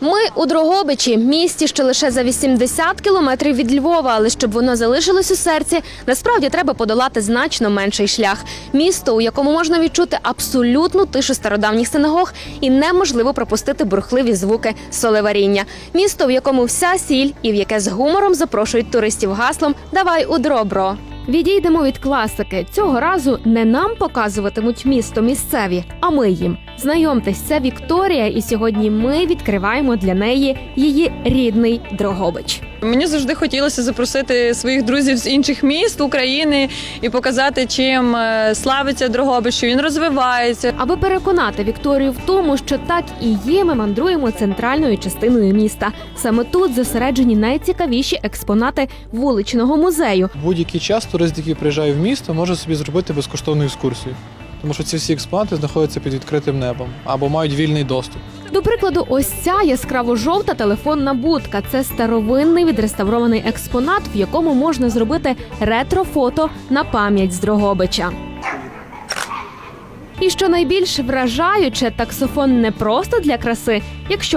Ми у Дрогобичі, місті, що лише за 80 кілометрів від Львова, але щоб воно залишилось у серці, насправді треба подолати значно менший шлях. Місто, у якому можна відчути абсолютну тишу стародавніх синагог, і неможливо пропустити бурхливі звуки солеваріння. Місто, в якому вся сіль, і в яке з гумором запрошують туристів гаслом Давай у дробро. Відійдемо від класики. Цього разу не нам показуватимуть місто місцеві, а ми їм. Знайомтесь, це Вікторія, і сьогодні ми відкриваємо для неї її рідний Дрогобич. Мені завжди хотілося запросити своїх друзів з інших міст України і показати, чим е, славиться Дрогобич, що він розвивається. Аби переконати Вікторію в тому, що так і є, ми мандруємо центральною частиною міста. Саме тут зосереджені найцікавіші експонати вуличного музею. Будь-який час турист, який приїжджає в місто, може собі зробити безкоштовну екскурсію. Тому що ці всі експонати знаходяться під відкритим небом або мають вільний доступ. До прикладу, ось ця яскраво-жовта телефонна будка. Це старовинний відреставрований експонат, в якому можна зробити ретро-фото на пам'ять з Дрогобича. І що найбільш вражаюче, таксофон не просто для краси. Якщо